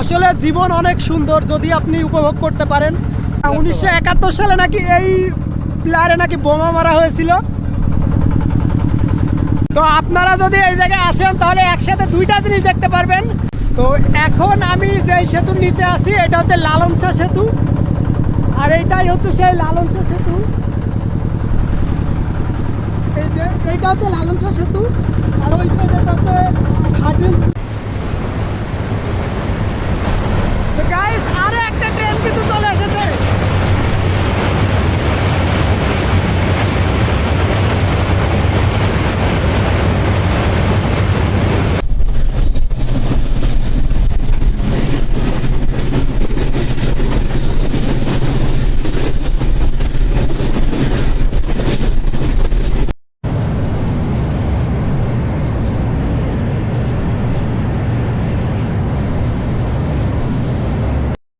আসলে জীবন অনেক সুন্দর যদি আপনি উপভোগ করতে পারেন। উনিশশো একাত্তর সালে নাকি এই প্লেয়ারে নাকি বোমা মারা হয়েছিল। তো আপনারা যদি এই জায়গায় আসেন, তাহলে একসাথে দুইটা জিনিস দেখতে পারবেন। তো এখন আমি যে সেতুর নিচে আছি, এটা হচ্ছে লালনসা সেতু। আর এইটাই হচ্ছে সেই লালনসা সেতু। এই যে, এইটা হচ্ছে লালনসা সেতু। আর ওই সাইডে এটা হচ্ছে হার্ডিন্স তো গাইস আরও একটা ট্রেন কিন্তু চলে এসেছে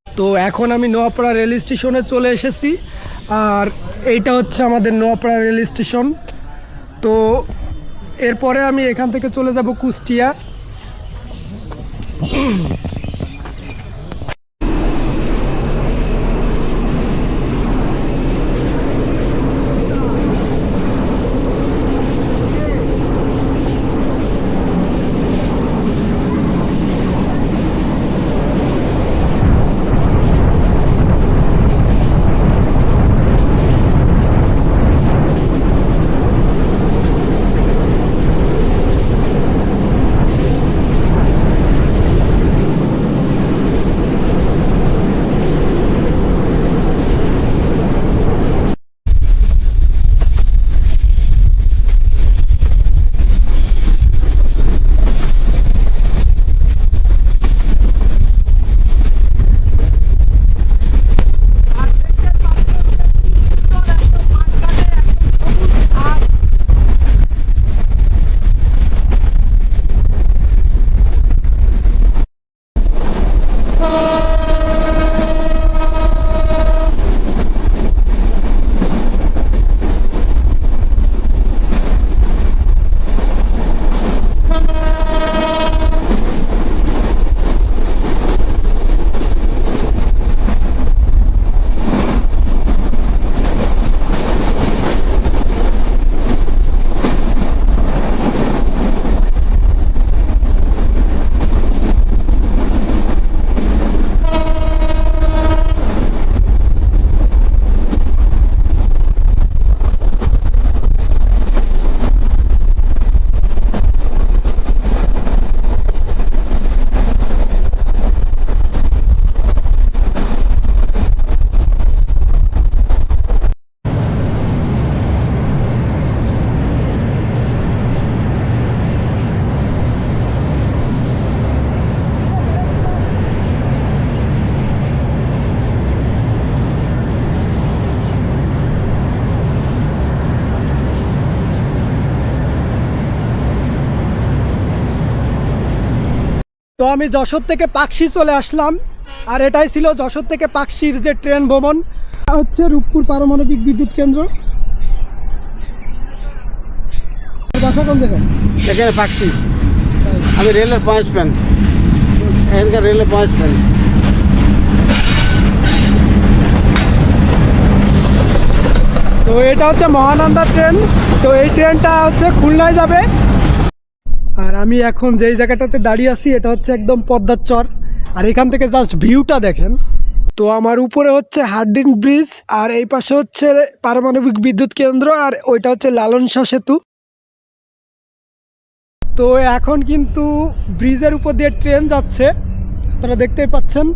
তো এখন আমি নোয়াপাড়া রেল স্টেশনে চলে এসেছি। আর এইটা হচ্ছে আমাদের নোয়াপাড়া রেল স্টেশন। তো এরপরে আমি এখান থেকে চলে যাব কুষ্টিয়া। তো আমি যশোর থেকে পাকশি চলে আসলাম। আর এটাই ছিল যশোর থেকে পাকশির যে ট্রেন ভ্রমণ। হচ্ছে রূপপুর পারমাণবিক বিদ্যুৎ কেন্দ্র। বাসা কোন জায়গায়? এখানে পাচ্ছি আমি রেলের পয়েন্টসম্যান এখানকার রেলের পয়েন্টসম্যান তো এটা হচ্ছে মহানন্দা ট্রেন। তো এই ট্রেনটা হচ্ছে খুলনায় যাবে। আমি এখন যেই জায়গাটাতে দাঁড়িয়ে আছি, এটা হচ্ছে একদম পদ্মার চর। আর এখান থেকে জাস্ট ভিউটা দেখেন। তো আমার উপরে হচ্ছে হার্ডিন ব্রিজ, আর এই পাশে হচ্ছে পারমাণবিক বিদ্যুৎ কেন্দ্র, আর ওইটা হচ্ছে লালন শাহ সেতু। তো এখন কিন্তু ব্রিজের উপর দিয়ে ট্রেন যাচ্ছে, আপনারা দেখতেই পাচ্ছেন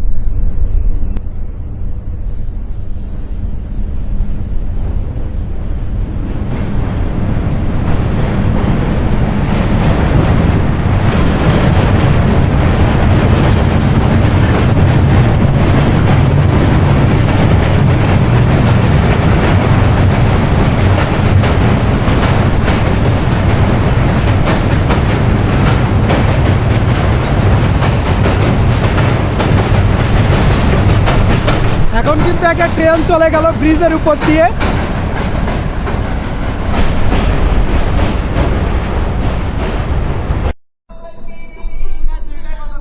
এখন কিন্তু একটা ট্রেন চলে গেল ব্রিজের উপর দিয়ে।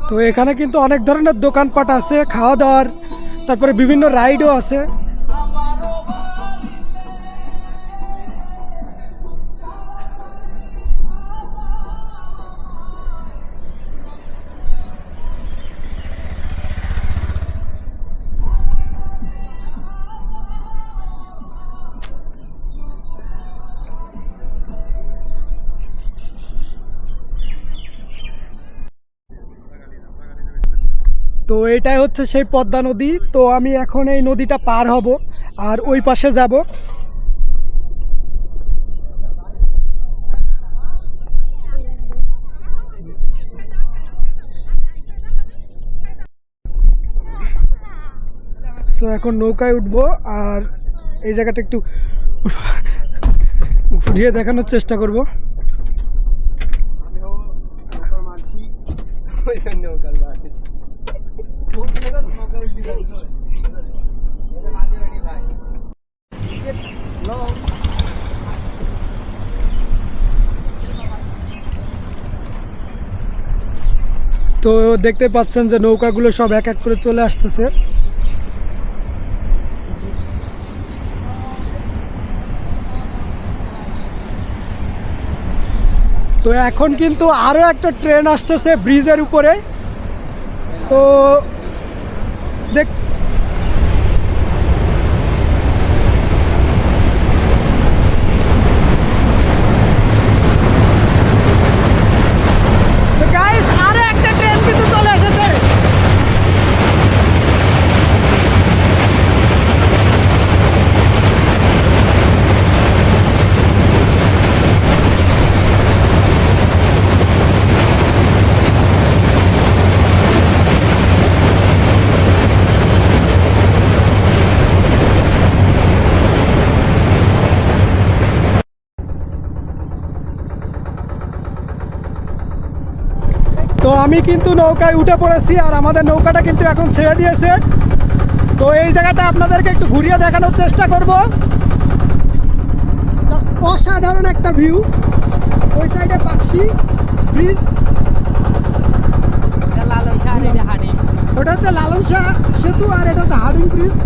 তো এখানে কিন্তু অনেক ধরনের দোকানপাট আছে, খাওয়া দাওয়ার, তারপরে বিভিন্ন রাইডও আছে। তো এটাই হচ্ছে সেই পদ্মা নদী। তো আমি এখন এই নদীটা পার হব আর ওই পাশে যাব। সো এখন নৌকায় উঠবো আর এই জায়গাটা একটু ঘুরিয়ে দেখানোর চেষ্টা করব। তো দেখতে পাচ্ছেন যে নৌকাগুলো সব এক এক করে চলে আসতেছে। তো এখন কিন্তু আরও একটা ট্রেন আসতেছে ব্রিজের উপরে। তো দেখ তো গাইস আরও একটা ট্রেন কিন্তু চলে এসেছে তো আমি কিন্তু নৌকায় উঠে পড়েছি আর আমাদের নৌকাটা কিন্তু এখন ছেড়ে দিয়েছে। তো এই জায়গাটা আপনাদেরকে একটু ঘুরিয়ে দেখানোর চেষ্টা করব। অসাধারণ একটা ভিউ ওই সাইডে পাখি ব্রিজ। ওটা হচ্ছে লালন শাহ সেতু আর এটা হচ্ছে হার্ডিং ব্রিজ।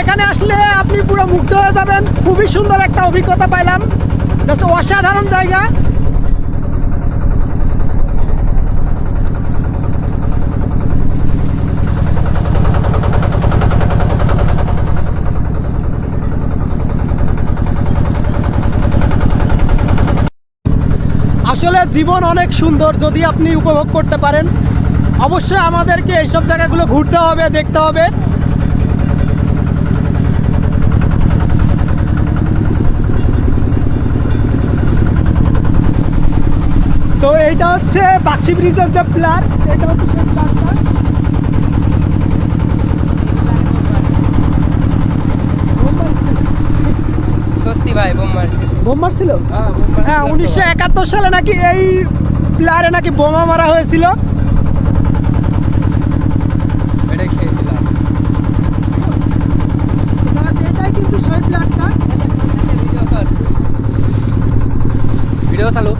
এখানে আসলে আপনি পুরো যাবেন খুবই সুন্দর একটা অভিজ্ঞতা পাইলাম। জাস্ট অসাধারণ জায়গা। আসলে জীবন অনেক সুন্দর যদি আপনি উপভোগ করতে পারেন। অবশ্যই আমাদেরকে এইসব জায়গাগুলো ঘুরতে হবে, দেখতে হবে। সো এইটা হচ্ছে বাক্সি ব্রিজের যে প্লার এটা হচ্ছে সেই প্লারটা। সত্যি ভাই বোম মারছে। বোম মারছিল? হ্যাঁ হ্যাঁ উনিশশো একাত্তর সালে নাকি এই প্লারে নাকি বোমা মারা হয়েছিল। এটাই কিন্তু সেই প্লারটা। ভিডিও চালু।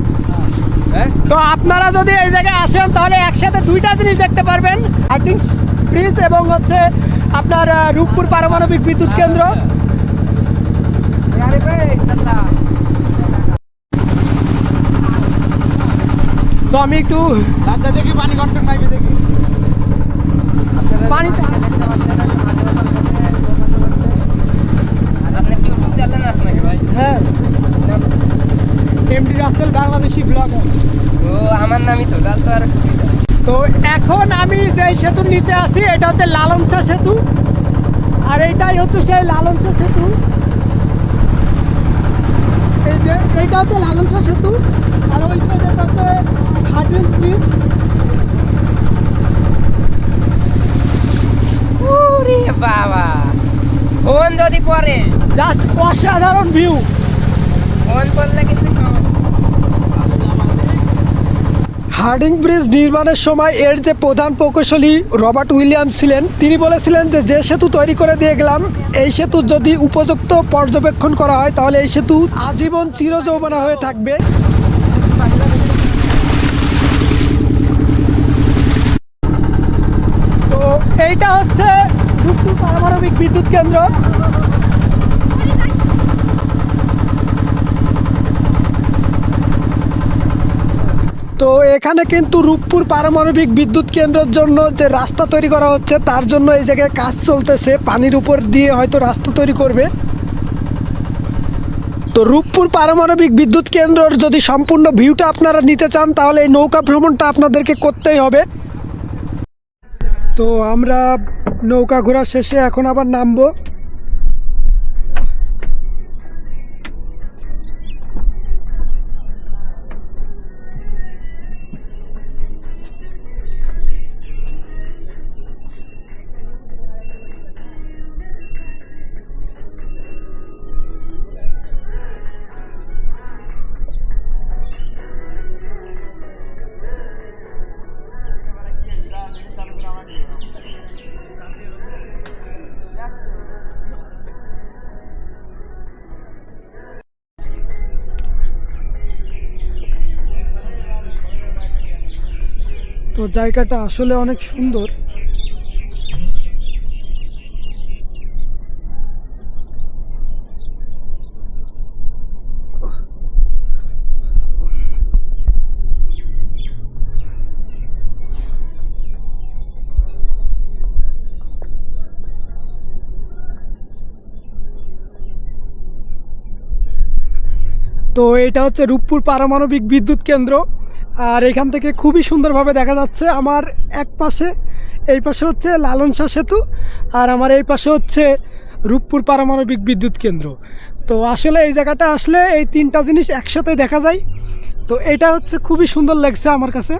তো আপনারা যদি এই জায়গায় আসেন তাহলে একসাথে দুইটা জিনিস দেখতে পারবেন। হার্ডিং ব্রিজ এবং হচ্ছে আপনার রূপপুর পারমাণবিক বিদ্যুৎ কেন্দ্র। সো আমি একটু দেখি পানি কন্ট্রোল পাইবে দেখি। পানি হ্যাঁ। এমডি রাসেল বাংলাদেশি ব্লগার ও আমার নামই তো তো আর তো এখন আমি যে সেতুর নিচে আছি এটা হচ্ছে লালনসা সেতু। আর এইটাই হচ্ছে সেই লালনসা সেতু। এই যে এইটা হচ্ছে লালনসা সেতু আর ওই সাইডে হচ্ছে হার্ডিন্স ব্রিজ। ওরে বাবা ফোন যদি পরে জাস্ট অসাধারণ ভিউ হার্ডিং ব্রিজ নির্মাণের সময় এর যে প্রধান প্রকৌশলী রবার্ট উইলিয়াম ছিলেন তিনি বলেছিলেন যে যে সেতু তৈরি করে দিয়ে গেলাম এই সেতু যদি উপযুক্ত পর্যবেক্ষণ করা হয় তাহলে এই সেতু আজীবন চিরযৌবনা হয়ে থাকবে। তো এইটা হচ্ছে পারমাণবিক বিদ্যুৎ কেন্দ্র। তো এখানে কিন্তু রূপপুর পারমাণবিক বিদ্যুৎ কেন্দ্রের জন্য যে রাস্তা তৈরি করা হচ্ছে, তার জন্য এই জায়গায় কাজ চলতেছে। পানির উপর দিয়ে হয়তো রাস্তা তৈরি করবে। তো রূপপুর পারমাণবিক বিদ্যুৎ কেন্দ্রর যদি সম্পূর্ণ ভিউটা আপনারা নিতে চান, তাহলে এই নৌকা ভ্রমণটা আপনাদেরকে করতেই হবে। তো আমরা নৌকা ঘোরা শেষে এখন আবার নামবো। তো জায়গাটা আসলে অনেক সুন্দর। তো এটা হচ্ছে রূপপুর পারমাণবিক বিদ্যুৎ কেন্দ্র। আর এখান থেকে খুবই সুন্দরভাবে দেখা যাচ্ছে আমার এক পাশে, এই পাশে হচ্ছে লালন শাহ সেতু আর আমার এই পাশে হচ্ছে রূপপুর পারমাণবিক বিদ্যুৎ কেন্দ্র। তো আসলে এই জায়গাটা আসলে এই তিনটা জিনিস একসাথে দেখা যায়। তো এটা হচ্ছে খুবই সুন্দর লাগছে আমার কাছে।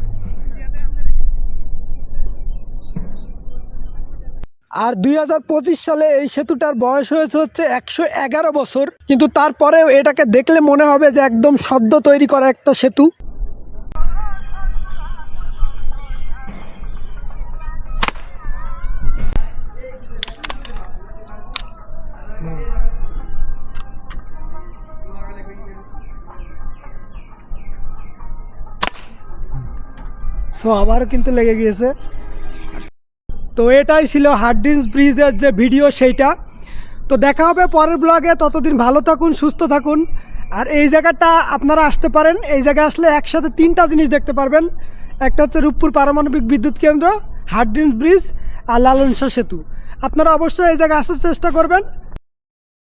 আর দুই হাজার পঁচিশ সালে এই সেতুটার বয়স হয়েছে হচ্ছে একশো এগারো বছর। কিন্তু তারপরেও এটাকে দেখলে মনে হবে যে একদম সদ্য তৈরি করা একটা সেতু। সো আবারও কিন্তু লেগে গিয়েছে। তো এটাই ছিল হার্ডিন্স ব্রিজের যে ভিডিও সেইটা। তো দেখা হবে পরের ব্লগে ততদিন ভালো থাকুন, সুস্থ থাকুন। আর এই জায়গাটা আপনারা আসতে পারেন। এই জায়গায় আসলে একসাথে তিনটা জিনিস দেখতে পারবেন। একটা হচ্ছে রূপপুর পারমাণবিক বিদ্যুৎ কেন্দ্র হার্ডিন্স ব্রিজ আর লালনসা সেতু। আপনারা অবশ্যই এই জায়গায় আসার চেষ্টা করবেন।